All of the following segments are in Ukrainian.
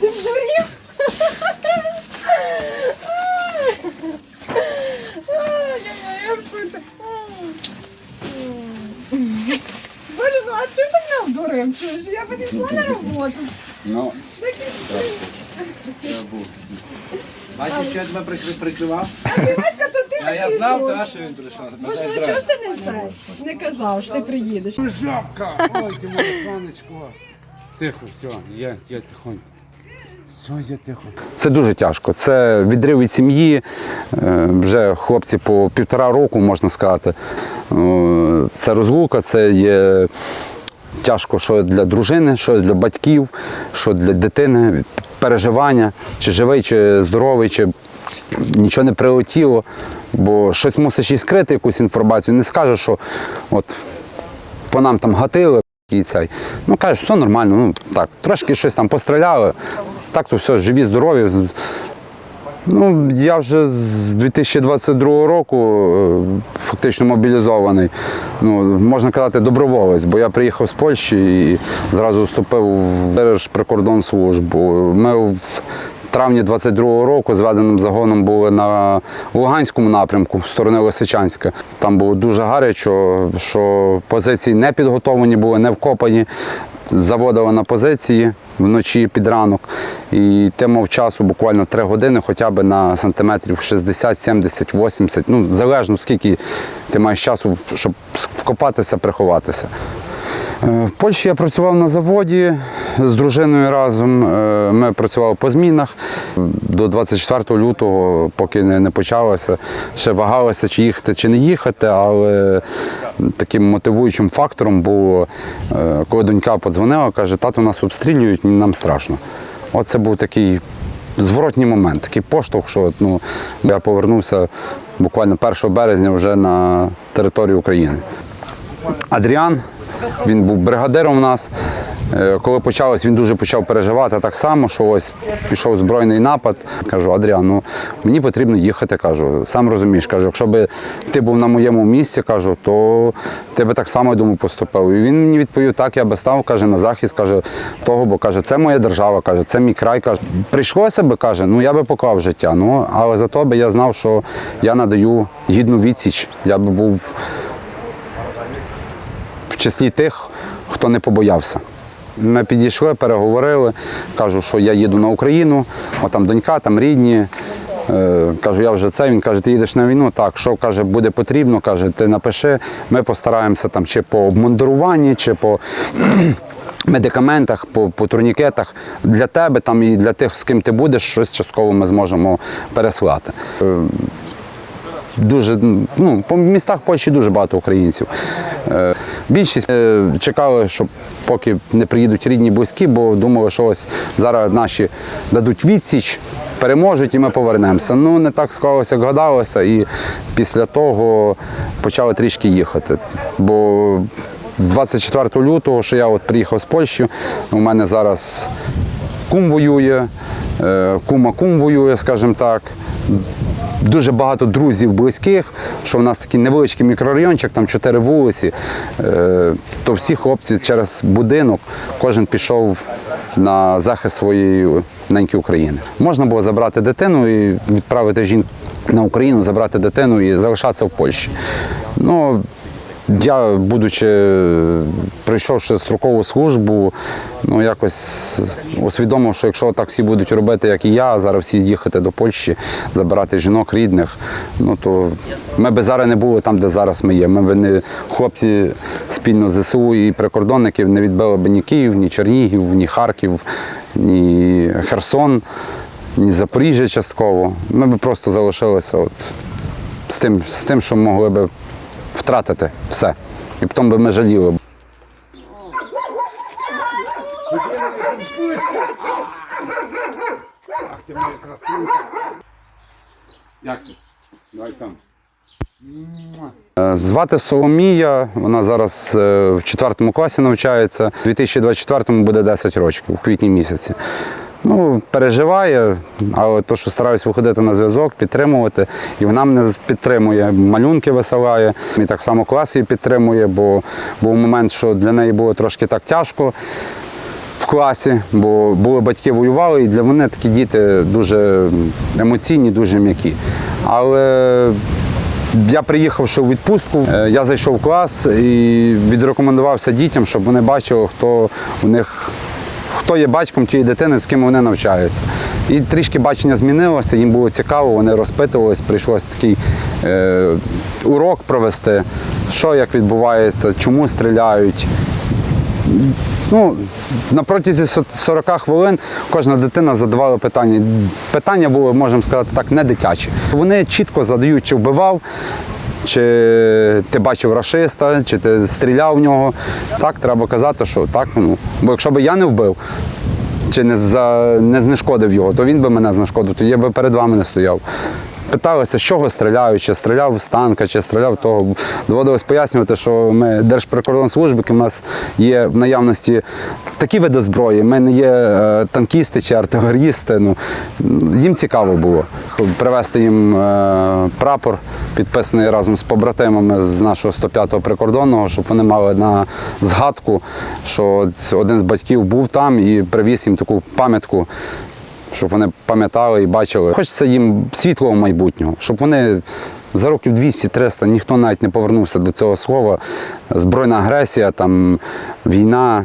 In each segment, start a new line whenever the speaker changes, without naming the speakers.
Ти здурів? Боже, ну а чого ти мене обдурив? Чуєш? Я б не йшла на роботу.
Ну,
Такий
я був. Бачиш, що я тебе прикри- прикривав?
Ти Васька, то ти
А я знав, та, що він прийшов.
Боже, ну чого ж ти не це? Не казав, що ти приїдеш.
Жабка! Ой, ти моє сонечко. Тихо, все, я, я тихонько. Все, я тихо. Це дуже тяжко. Це відрив від сім'ї. Е, Вже хлопці по півтора року, можна сказати. Е, Це розлука, це є тяжко, що для дружини, що для батьків, що для дитини. Переживання, чи живий, чи здоровий, чи нічого не прилетіло. Бо щось мусиш і скрити, якусь інформацію. Не скажеш, що от по нам там гатили і цей. Ну кажуть, все нормально, ну так, трошки щось там постріляли. Так то все, живі, здорові. Ну, я вже з 2022 року е, фактично мобілізований. Ну, можна казати, доброволець, бо я приїхав з Польщі і зразу вступив в Держприкордонслужбу. Ми в травні 22-го року зведеним загоном були на Луганському напрямку, в сторони Лисичанська. Там було дуже гарячо, що позиції не підготовлені були, не вкопані. Заводили на позиції вночі під ранок. І ти мав часу буквально 3 години, хоча б на сантиметрів 60, 70, 80, ну залежно скільки ти маєш часу, щоб вкопатися, приховатися. Е, В Польщі я працював на заводі з дружиною разом. Е, Ми працювали по змінах. До 24 лютого, поки не, почалося, ще вагалося, чи їхати, чи не їхати, але таким мотивуючим фактором було, е, коли донька подзвонила, каже, тату нас обстрілюють, нам страшно. Оце був такий зворотній момент, такий поштовх, що ну, я повернувся буквально 1 березня вже на територію України. Адріан, він був бригадиром у нас. Е, Коли почалось, він дуже почав переживати так само, що ось пішов збройний напад. Кажу, Адріан, ну мені потрібно їхати. Кажу, сам розумієш, кажу, якщо би ти був на моєму місці, кажу, то ти би так само я думаю, поступив. І він мені відповів, так, я би став, каже, на захист, каже, того, бо каже, це моя держава, каже, це мій край. Каже, прийшлося би, каже, ну я би поклав життя. Ну, але за то би я знав, що я надаю гідну відсіч. Я би був в числі тих, хто не побоявся. Ми підійшли, переговорили, кажу, що я їду на Україну, о, там донька, там рідні. Е, кажу, я вже це. Він каже, ти їдеш на війну. Так, що каже, буде потрібно, каже, ти напиши. Ми постараємося там чи по обмундируванні, чи по медикаментах, по, по турнікетах для тебе там і для тих, з ким ти будеш, щось частково ми зможемо переслати. Дуже ну, по містах Польщі дуже багато українців. Е, Більшість е, чекали, що поки не приїдуть рідні близькі, бо думали, що ось зараз наші дадуть відсіч, переможуть і ми повернемося. Ну не так склалося, як гадалося, і після того почали трішки їхати. Бо з 24 лютого, що я от приїхав з Польщі, у мене зараз кум воює, е, кума кум воює, скажімо так. Дуже багато друзів близьких, що в нас такий невеличкий мікрорайончик, там чотири вулиці, е, то всі хлопці через будинок, кожен пішов на захист своєї неньки України. Можна було забрати дитину і відправити жінку на Україну, забрати дитину і залишатися в Польщі. Ну, я, будучи, пройшовши строкову службу, ну якось усвідомив, що якщо так всі будуть робити, як і я, зараз всі їхати до Польщі, забирати жінок рідних, ну то ми би зараз не були там, де зараз ми є. Ми б не хлопці спільно з ЗСУ і прикордонників не відбили б ні Київ, ні Чернігів, ні Харків, ні Херсон, ні Запоріжжя частково. Ми б просто залишилися от з тим, з тим, що могли б втратити все. І потім би ми жаліли. Ах ти моя красунка. Як ти? Давай там. Е, Звати Соломія, вона зараз е, в четвертому класі навчається. У 2024-му буде 10 років, у квітні місяці. Ну, переживає, але то, що стараюсь виходити на зв'язок, підтримувати. І вона мене підтримує, малюнки висилає. І так само клас її підтримує, бо був момент, що для неї було трошки так тяжко. в класі, бо були батьки воювали, і для мене такі діти дуже емоційні, дуже м'які. Але я приїхавши у відпустку, е, я зайшов в клас і відрекомендувався дітям, щоб вони бачили, хто у них. Хто є батьком тієї дитини, з ким вони навчаються. І трішки бачення змінилося, їм було цікаво, вони розпитувались, прийшлося такий е, урок провести, що як відбувається, чому стріляють. Ну, на протязі 40 хвилин кожна дитина задавала питання. Питання були, можемо сказати так, не дитячі. Вони чітко задають, чи вбивав, чи ти бачив рашиста, чи ти стріляв в нього. Так, треба казати, що так. Ну, бо якщо б я не вбив, чи не, за, не знешкодив його, то він би мене знешкодив, то я би перед вами не стояв. Питалися, з чого стріляють, чи стріляв з танка, чи стріляв того. Доводилось пояснювати, що ми Держприкордонслужбики, в нас є в наявності такі види зброї. Ми не є е, танкісти чи артилерісти. Ну, їм цікаво було привезти їм е, прапор, підписаний разом з побратимами з нашого 105-го прикордонного, щоб вони мали на згадку, що один з батьків був там і привіз їм таку пам'ятку щоб вони пам'ятали і бачили. Хочеться їм світлого майбутнього, щоб вони за років 200-300 ніхто навіть не повернувся до цього слова. Збройна агресія, там, війна,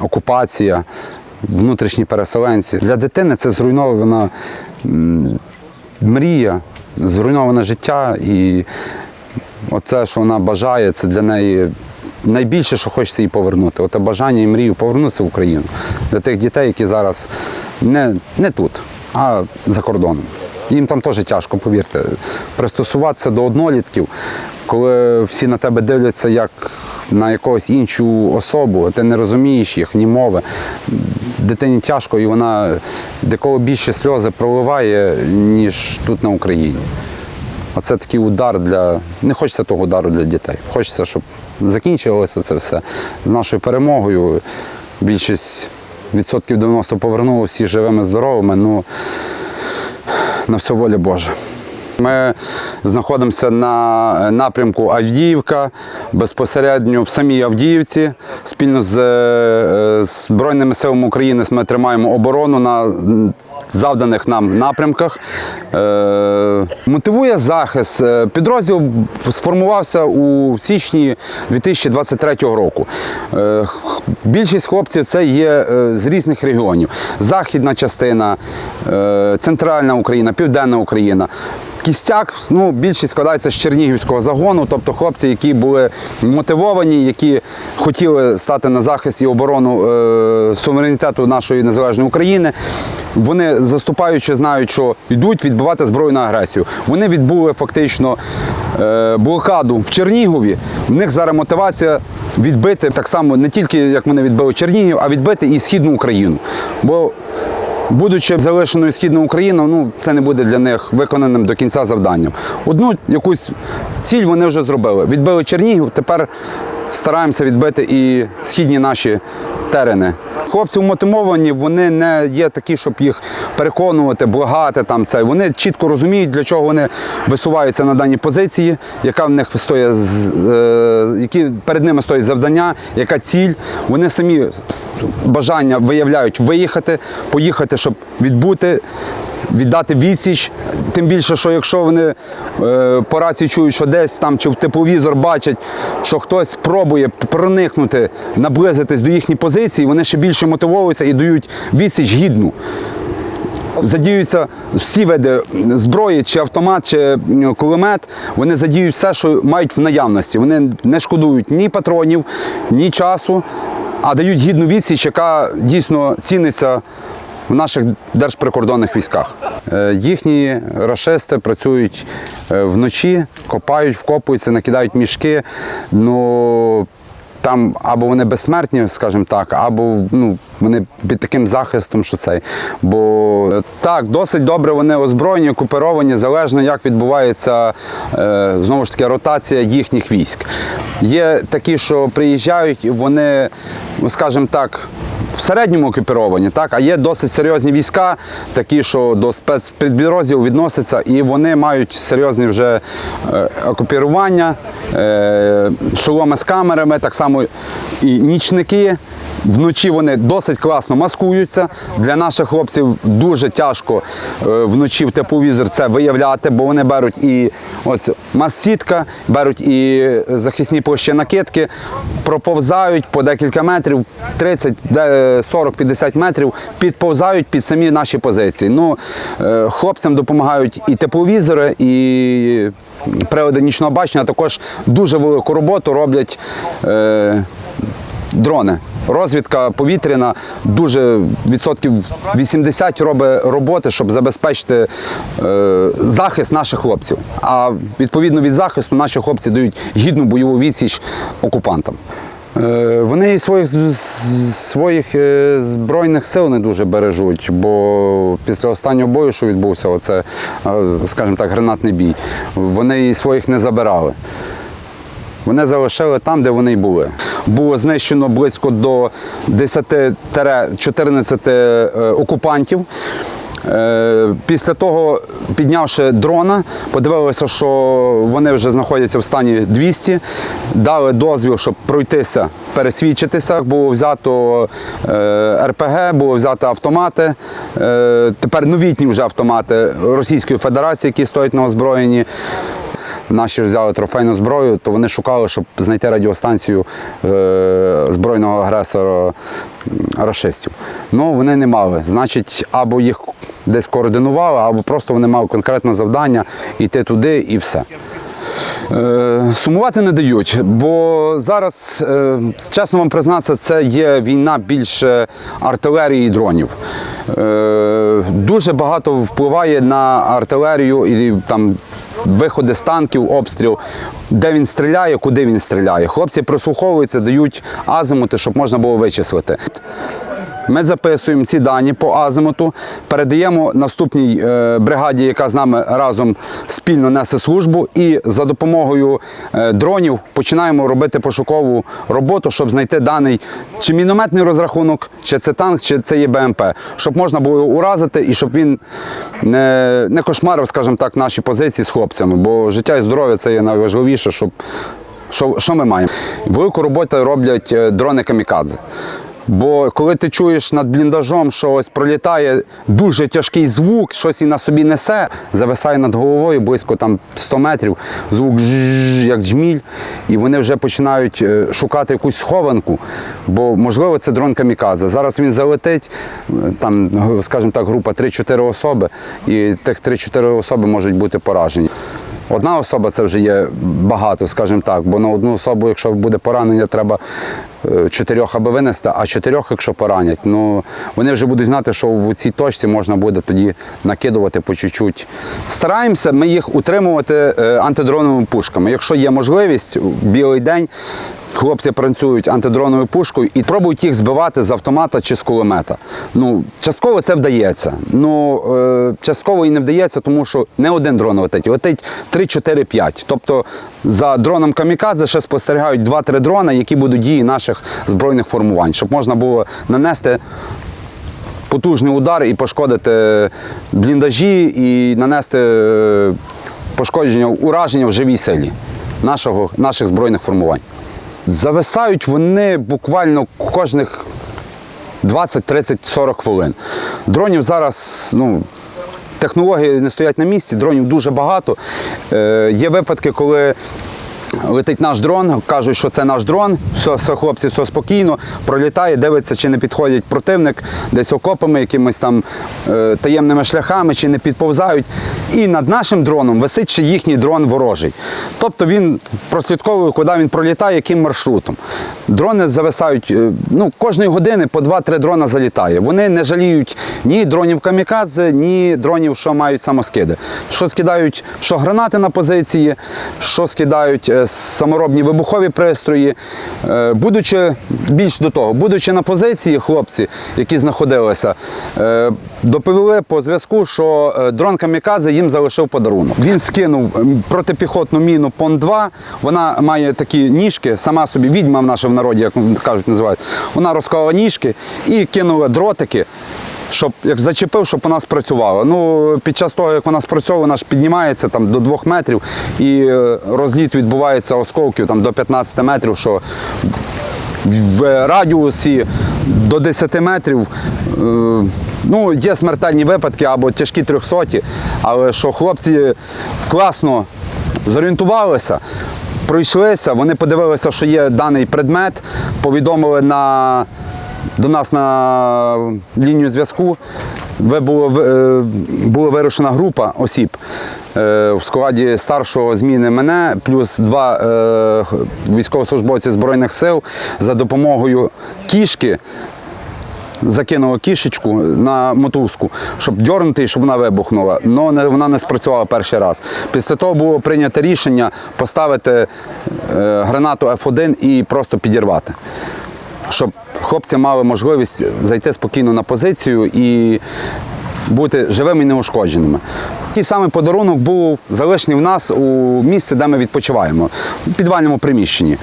окупація, внутрішні переселенці. Для дитини це зруйнована мрія, зруйноване життя. І оце, що вона бажає, це для неї найбільше, що хочеться їй повернути. Оте бажання і мрію повернутися в Україну. Для тих дітей, які зараз не, не тут, а за кордоном. Їм там теж тяжко, повірте. Пристосуватися до однолітків, коли всі на тебе дивляться як на якогось іншу особу, ти не розумієш їх, ні мови. Дитині тяжко, і вона деколи більше сльози проливає, ніж тут на Україні. Оце такий удар для. Не хочеться того удару для дітей. Хочеться, щоб закінчилося це все з нашою перемогою. Більшість відсотків 90 повернули всі живими, здоровими. Ну, на все воля Божа. Ми знаходимося на напрямку Авдіївка, безпосередньо в самій Авдіївці. Спільно з е, Збройними силами України ми тримаємо оборону на завданих нам напрямках. Е, Мотивує захист. Е, Підрозділ сформувався у січні 2023 року. Е, Більшість хлопців це є з різних регіонів. Західна частина, центральна Україна, південна Україна. Кістяк, ну, більшість складається з Чернігівського загону, тобто хлопці, які були мотивовані, які хотіли стати на захист і оборону е, суверенітету нашої незалежної України. Вони заступаючи, знають, що йдуть відбивати збройну агресію. Вони відбули фактично е, блокаду в Чернігові. В них зараз мотивація відбити так само не тільки як вони відбили Чернігів, а відбити і східну Україну. Бо Будучи залишеною східна Україна, ну це не буде для них виконаним до кінця завданням. Одну якусь ціль вони вже зробили. Відбили Чернігів, тепер стараємося відбити і східні наші терени. Хлопці мотивовані, вони не є такі, щоб їх переконувати, благати там це. Вони чітко розуміють, для чого вони висуваються на дані позиції, яка в них стоїть, е, які перед ними стоїть завдання, яка ціль. Вони самі бажання виявляють виїхати, поїхати, щоб відбути. Віддати відсіч, тим більше, що якщо вони е, по рації чують, що десь там чи в тепловізор бачать, що хтось пробує проникнути, наблизитись до їхньої позиції, вони ще більше мотивуються і дають відсіч гідну. Задіються всі види зброї, чи автомат, чи кулемет. Вони задіють все, що мають в наявності. Вони не шкодують ні патронів, ні часу, а дають гідну відсіч, яка дійсно ціниться в наших держприкордонних військах. Е, Їхні рашисти працюють е, вночі, копають, вкопуються, накидають мішки. Ну, там або вони безсмертні, скажімо так, або ну, вони під таким захистом, що цей. Бо е, так, досить добре вони озброєні, куперовані, залежно як відбувається е, знову ж таки ротація їхніх військ. Є такі, що приїжджають, вони скажімо так, в середньому екіпіровані, так, а є досить серйозні війська, такі, що до спецпідрозділів відносяться, і вони мають серйозні вже е, окупірування, шоломи з камерами, так само і нічники. Вночі вони досить класно маскуються. Для наших хлопців дуже тяжко е, вночі в тепловізор це виявляти, бо вони беруть і ось мас-сітка, беруть і захисні площі накидки, проповзають по декілька метрів, 30, 40, 50 метрів, підповзають під самі наші позиції. Ну, е, хлопцям допомагають і тепловізори, і прилади нічного бачення, а також дуже велику роботу роблять. Е, дрони. Розвідка повітряна дуже відсотків 80 робить роботи, щоб забезпечити е, захист наших хлопців. А відповідно від захисту наші хлопці дають гідну бойову відсіч окупантам. Е, Вони і своїх своїх е, збройних сил не дуже бережуть, бо після останнього бою, що відбувся, оце, е, скажімо так, гранатний бій, вони своїх не забирали. Вони залишили там, де вони й були. Було знищено близько до 10-14 е, окупантів. Е, Після того, піднявши дрона, подивилися, що вони вже знаходяться в стані 200, дали дозвіл, щоб пройтися, пересвідчитися. Було взято е, РПГ, було взято автомати. Тепер новітні вже автомати Російської Федерації, які стоять на озброєнні наші взяли трофейну зброю, то вони шукали, щоб знайти радіостанцію е, збройного агресора м, рашистів. Ну, вони не мали. Значить, або їх десь координували, або просто вони мали конкретне завдання йти туди і все. Е, Сумувати не дають, бо зараз, е, чесно вам признатися, це є війна більше артилерії і дронів. Е, Дуже багато впливає на артилерію і там виходи з танків, обстріл, де він стріляє, куди він стріляє. Хлопці прослуховуються, дають азимути, щоб можна було вичислити. Ми записуємо ці дані по азимуту, передаємо наступній е, бригаді, яка з нами разом спільно несе службу, і за допомогою е, дронів починаємо робити пошукову роботу, щоб знайти даний чи мінометний розрахунок, чи це танк, чи це є БМП, щоб можна було уразити і щоб він не, не кошмарив, скажімо так, наші позиції з хлопцями. Бо життя і здоров'я це є найважливіше, щоб що, що ми маємо? Велику роботу роблять е, дрони камікадзе. Бо коли ти чуєш над бліндажом, що ось пролітає дуже тяжкий звук, щось він на собі несе, зависає над головою близько там 100 метрів, звук як джміль, і вони вже починають е, шукати якусь схованку, бо можливо це дрон камікадзе. Зараз він залетить, е, там, скажімо так, група 3-4 особи, і тих 3-4 особи можуть бути поражені. Одна особа це вже є багато, скажімо так, бо на одну особу, якщо буде поранення, треба е, чотирьох аби винести, а чотирьох, якщо поранять, ну вони вже будуть знати, що в цій точці можна буде тоді накидувати по чуть-чуть. Стараємося ми їх утримувати е, антидроновими пушками. Якщо є можливість, білий день хлопці працюють антидроновою пушкою і пробують їх збивати з автомата чи з кулемета. Ну, частково це вдається. Ну, е, частково і не вдається, тому що не один дрон летить, летить 3, 4, 5. Тобто за дроном камікадзе ще спостерігають 2-3 дрона, які будуть дії наших збройних формувань, щоб можна було нанести потужний удар і пошкодити бліндажі і нанести е, пошкодження, ураження в живій силі нашого, наших збройних формувань. Зависають вони буквально кожних 20, 30, 40 хвилин. Дронів зараз, ну. Технології не стоять на місці, дронів дуже багато. Е, є випадки, коли летить наш дрон, кажуть, що це наш дрон, все, все хлопці, все спокійно, пролітає, дивиться, чи не підходить противник, десь окопами, якимись там е, таємними шляхами, чи не підповзають. І над нашим дроном висить ще їхній дрон ворожий. Тобто він прослідковує, куди він пролітає, яким маршрутом. Дрони зависають е, ну, кожної години по 2-3 дрона залітає. Вони не жаліють ні дронів камікадзе, ні дронів, що мають самоскиди. Що скидають, що гранати на позиції, що скидають е, саморобні вибухові пристрої. Е, Будучи більш до того, будучи на позиції, хлопці, які знаходилися, доповіли по зв'язку, що дрон Камікадзе їм залишив подарунок. Він скинув протипіхотну міну Пон-2. Вона має такі ніжки, сама собі відьма в нашому народі, як кажуть, називають. Вона розклала ніжки і кинула дротики щоб як зачепив, щоб вона спрацювала. Ну, під час того, як вона спрацьовує, вона ж піднімається там, до 2 метрів і е, розліт відбувається осколків там, до 15 метрів, що в радіусі до 10 метрів. е, Ну, є смертельні випадки або тяжкі трьохсоті, але що хлопці класно зорієнтувалися, пройшлися, вони подивилися, що є даний предмет, повідомили на, до нас на лінію зв'язку. Ви було, е, була вирушена група осіб е, в складі старшого зміни мене, плюс два е, військовослужбовці Збройних сил за допомогою кішки закинула кішечку на мотузку, щоб дьорнути щоб вона вибухнула. Але вона не спрацювала перший раз. Після того було прийнято рішення поставити е, гранату F1 і просто підірвати. Щоб хлопці мали можливість зайти спокійно на позицію і бути живими і неушкодженими. Такий самий подарунок був залишений в нас у місці, де ми відпочиваємо, у підвальному приміщенні.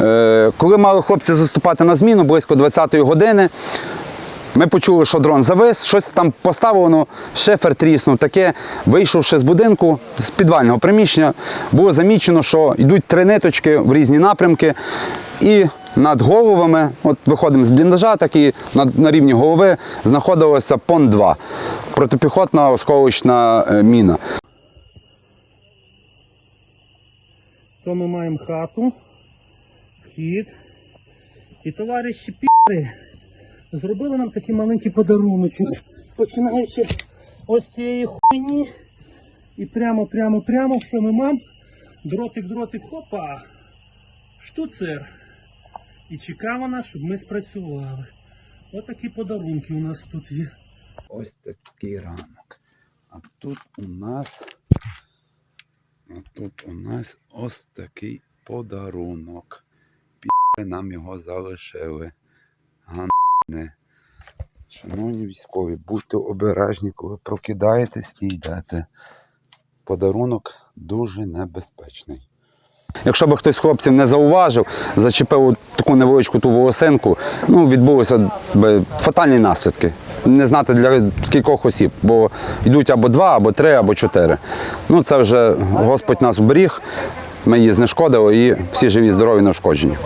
Е, Коли мали хлопці заступати на зміну близько 20-ї години, ми почули, що дрон завис, щось там поставлено, шифер тріснув. Таке, вийшовши з будинку, з підвального приміщення, було замічено, що йдуть три ниточки в різні напрямки. І над головами, от виходимо з бліндажа, так і на, на рівні голови знаходилося ПОН-2, протипіхотна осколочна е, міна.
То ми маємо хату, вхід. І товариші піри зробили нам такий маленький подаруночок. Починаючи ось цієї хуйні. І прямо, прямо, прямо, що ми маємо? Дротик, дротик, хопа. Штуцер. І чекає вона, щоб ми спрацювали. Ось такі подарунки у нас тут є.
Ось такий ранок. А тут у нас. А тут у нас ось такий подарунок. Пі нам його залишили. Ганне. Шановні військові, будьте обережні, коли прокидаєтесь і йдете. Подарунок дуже небезпечний. Якщо б хтось з хлопців не зауважив, зачепив таку невеличку ту волосинку, ну відбулися б фатальні наслідки. Не знати для скількох осіб, бо йдуть або два, або три, або чотири. Ну це вже Господь нас вберіг, ми її знешкодили і всі живі, здорові, неушкоджені.